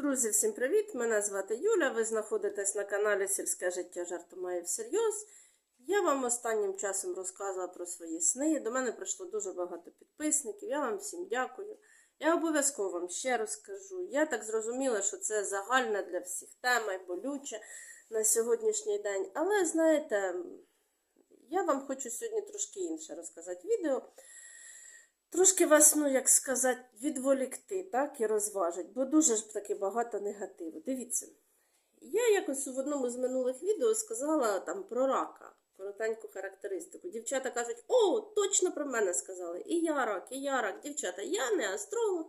Друзі, всім привіт! Мене звати Юля. Ви знаходитесь на каналі Сільське життя жарту має всерйоз. Я вам останнім часом розказувала про свої сни. До мене прийшло дуже багато підписників. Я вам всім дякую. Я обов'язково вам ще розкажу. Я так зрозуміла, що це загальна для всіх тема і болюча на сьогоднішній день. Але знаєте, я вам хочу сьогодні трошки інше розказати відео. Трошки вас, ну як сказати, відволікти, так, і розважити, бо дуже ж таки багато негативу. Дивіться, я якось в одному з минулих відео сказала там про рака, коротеньку характеристику. Дівчата кажуть, о, точно про мене сказали. І я рак, і я рак. Дівчата, я не астролог.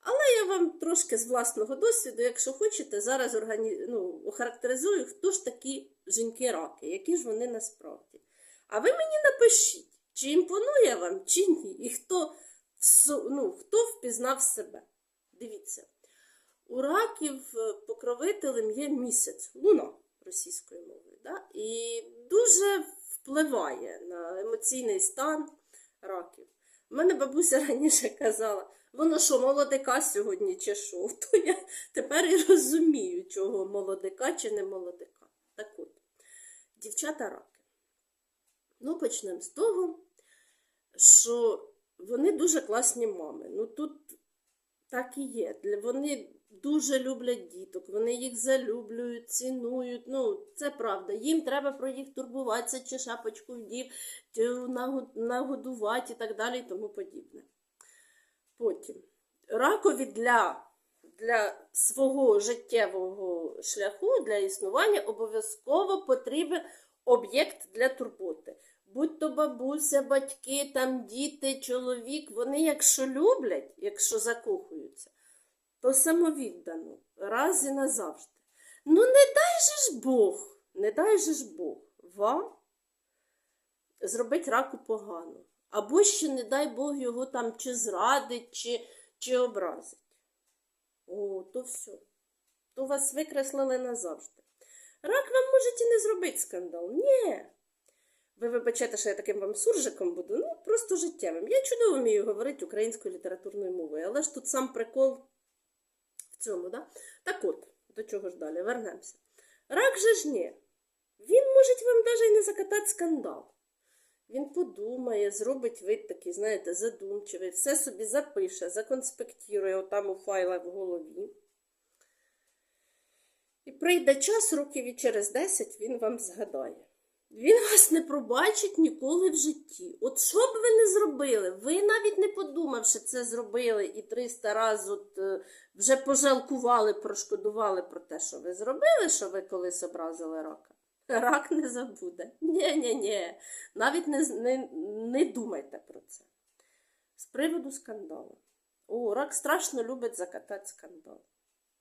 Але я вам трошки з власного досвіду, якщо хочете, зараз органі... ну, охарактеризую, хто ж такі жінки-раки, які ж вони насправді. А ви мені напишіть. Чи імпонує вам, чи ні? І хто, ну, хто впізнав себе? Дивіться, у раків е, покровителем є місяць, луна російською мовою. Да? І дуже впливає на емоційний стан раків. У мене бабуся раніше казала, воно що, молодика сьогодні чи що? То я тепер і розумію, чого молодика чи не молодика. Так от, дівчата раки. Ну, почнемо з того, що вони дуже класні мами. Ну тут так і є. Вони дуже люблять діток, вони їх залюблюють, цінують. Ну, це правда. Їм треба про їх турбуватися, чи шапочку вдів, чи нагодувати і так далі, і тому подібне. Потім ракові для, для свого життєвого шляху, для існування обов'язково потрібен об'єкт для турботи. Будь то бабуся, батьки, там діти, чоловік, вони якщо люблять, якщо закохуються, то самовіддано, раз і назавжди. Ну, не дай же ж Бог, не дай же ж Бог вам зробить раку погано. Або ще, не дай Бог, його там чи зрадить, чи, чи образить. О, то все. То вас викреслили назавжди. Рак вам може і не зробити скандал. Ні. Ви вибачайте, що я таким вам суржиком буду, ну просто життєвим. Я чудово вмію говорити українською літературною мовою, але ж тут сам прикол в цьому, да? Так от, до чого ж далі, вернемося. Рак же ж ні. Він може вам навіть не закатати скандал. Він подумає, зробить вид такий, знаєте, задумчивий, все собі запише, законспектує отам у файлах в голові. І прийде час, років і через 10 він вам згадає. Він вас не пробачить ніколи в житті. От що б ви не зробили, ви навіть не подумавши це зробили і 300 разів от, е, вже пожалкували, прошкодували про те, що ви зробили, що ви колись образили рака. Рак не забуде. Ні-ні-ні. Навіть не, не, не думайте про це. З приводу скандалу. О, рак страшно любить закатати скандал.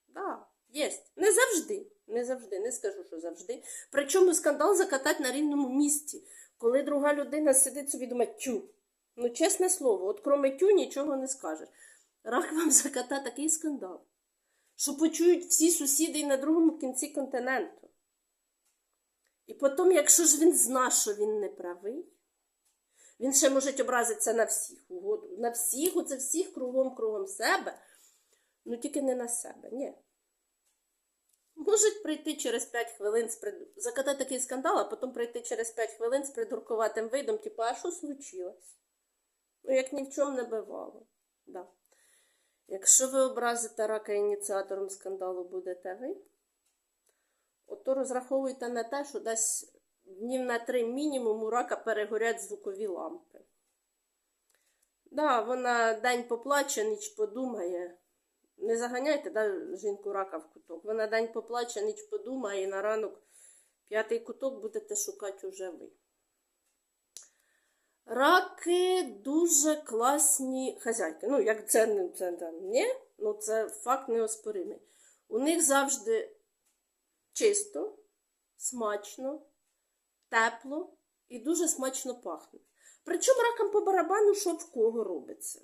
Да, єсть. Не завжди. Не завжди, не скажу, що завжди. Причому скандал закатати на рівному місці, коли друга людина сидить собі думає, тю. Ну, чесне слово, от кроме тю нічого не скажеш. Рак вам заката такий скандал, що почують всі сусіди і на другому кінці континенту. І потім, якщо ж він зна, що він не правий, він ще може образитися на всіх угоду. На всіх, оце всіх кругом кругом себе, ну тільки не на себе. Ні. Можуть прийти через 5 хвилин закатати такий скандал, а потім прийти через 5 хвилин з придуркуватим видом, типу, а що случилось? Ну, як ні в чому не бивало. Да. Якщо ви образите рака ініціатором скандалу будете ви, то розраховуйте на те, що десь днів на три мінімум у рака перегорять звукові лампи. Да, вона день поплаче, ніч подумає. Не заганяйте да, жінку рака в куток. Вона день поплаче, ніч подумає, і на ранок п'ятий куток будете шукати уже ви. Раки дуже класні хазяйки. Ну, як це це, там, ну це факт неоспоримий. У них завжди чисто, смачно, тепло і дуже смачно пахне. Причому ракам по барабану, що в кого робиться.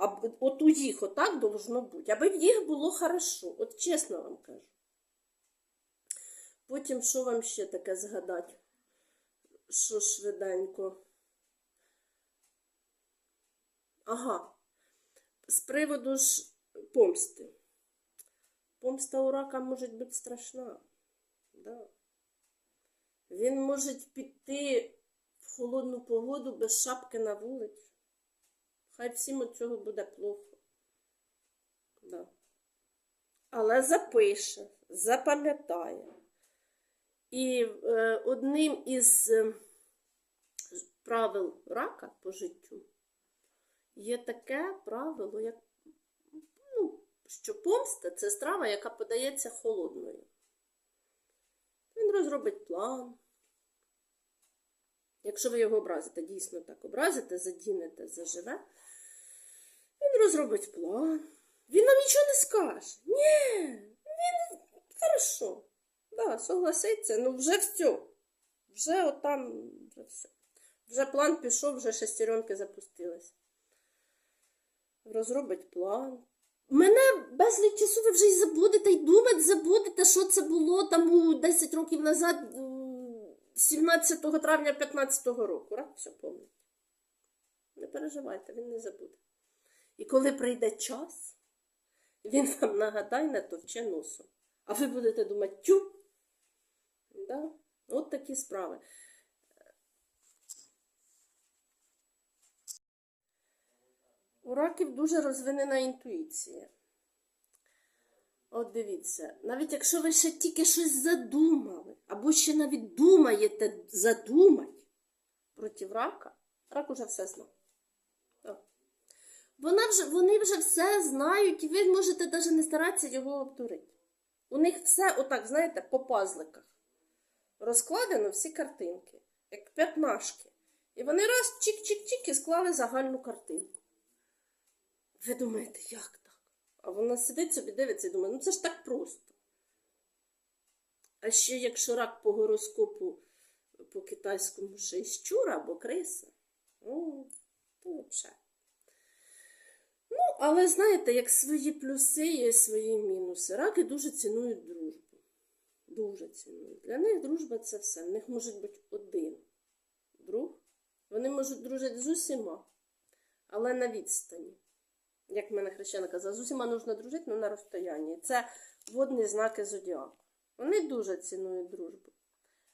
А от у їх отак должно бути. Аби в їх було хорошо. От чесно вам кажу. Потім що вам ще таке згадати? Що швиденько? Ага. З приводу ж помсти. помста у рака може бути страшна. Да. Він може піти в холодну погоду без шапки на вулицю. Хай всім від цього буде плохо. Да. Але запише, запам'ятає. І е, одним із е, правил рака по життю є таке правило, як ну, що помста це страва, яка подається холодною. Він розробить план. Якщо ви його образите, дійсно так образите, задінете, заживе, розробить план. Він нам нічого не скаже. Ні, він хорошо. Да, согласиться, ну вже все. Вже отам, вже все. Вже план пішов, вже шестеренки запустились. Розробить план. Мене безліч часу ви вже й забудете, й думати забудете, що це було там у 10 років назад, 17 травня 15-го року. Рак все помнить. Не переживайте, він не забуде. І коли прийде час, він вам нагадає не товче носом. А ви будете думати, тю. Да? От такі справи. У раків дуже розвинена інтуїція. От дивіться, навіть якщо ви ще тільки щось задумали, або ще навіть думаєте задумати проти рака, рак уже все знає. Вона вже, вони вже все знають, і ви можете навіть не старатися його обдурити. У них все, отак, знаєте, по пазликах. Розкладено всі картинки, як п'ятнашки. І вони раз чик-чик-чик і склали загальну картинку. Ви думаєте, як так? А вона сидить собі, дивиться і думає, ну це ж так просто. А ще якщо рак по гороскопу по китайському ще й щура або криса, ну, то взагалі. Але знаєте, як свої плюси є свої мінуси. Раки дуже цінують дружбу. Дуже цінують. Для них дружба це все. В них може бути один друг. Вони можуть дружити з усіма, але на відстані. Як мене хрещена казала, з усіма нужно дружити, але на розстоянні. Це водні знаки зодіаку. Вони дуже цінують дружбу.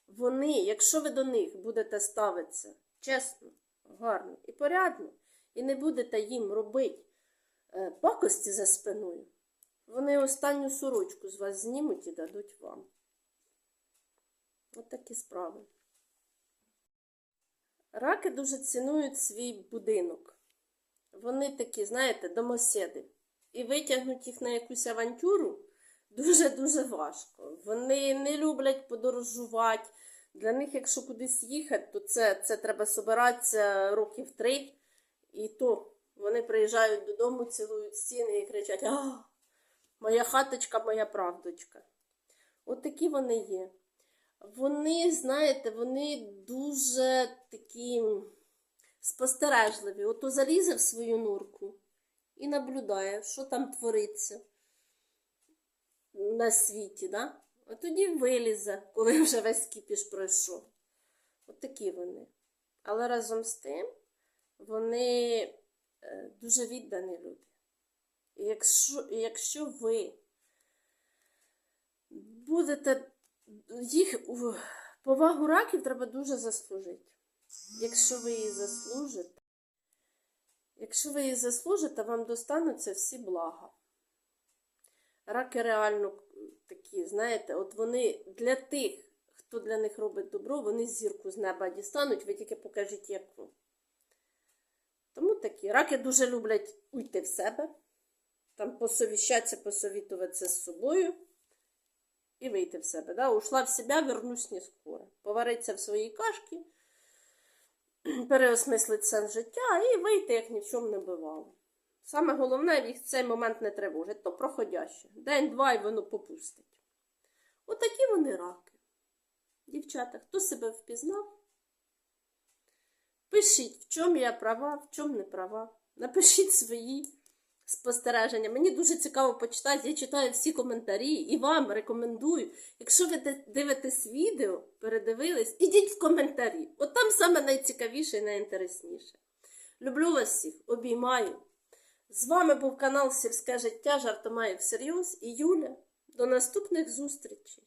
Вони, якщо ви до них будете ставитися чесно, гарно і порядно, і не будете їм робити пакості за спиною, вони останню сорочку з вас знімуть і дадуть вам. От такі справи. Раки дуже цінують свій будинок. Вони такі, знаєте, домоседи. І витягнути їх на якусь авантюру дуже-дуже важко. Вони не люблять подорожувати. Для них, якщо кудись їхати, то це, це треба собиратися років три. І то вони приїжджають додому, цілують стіни і кричать: А, моя хаточка, моя правдочка. От такі вони є. Вони, знаєте, вони дуже такі спостережливі. Ото залізе в свою нурку і наблюдає, що там твориться на світі, да? а тоді вилізе, коли вже весь кіпіш пройшов. От такі вони. Але разом з тим вони дуже віддані люди. І якщо, якщо ви будете їх повагу раків треба дуже заслужити. Якщо ви її заслужите, якщо ви її заслужите, вам достануться всі блага. Раки реально такі, знаєте, от вони для тих, хто для них робить добро, вони зірку з неба дістануть, ви тільки покажіть. Тому такі. Раки дуже люблять уйти в себе, там посовіщатися, посовітуватися з собою і вийти в себе. Да? Ушла в себе, вернусь не скоро. Повариться в своїй кашки, переосмислить сенс життя і вийти, як ні в чому не бувало. Саме головне, їх цей момент не тривожить, то проходяще. День-два і воно попустить. Отакі вони раки. Дівчата, хто себе впізнав? Пишіть, в чому я права, в чому не права. Напишіть свої спостереження. Мені дуже цікаво почитати. Я читаю всі коментарі і вам рекомендую. Якщо ви дивитесь відео, передивились, ідіть в коментарі. От там саме найцікавіше і найінтересніше. Люблю вас всіх, обіймаю. З вами був канал Сільське життя Жартомаєв всерйоз і Юля. До наступних зустрічей!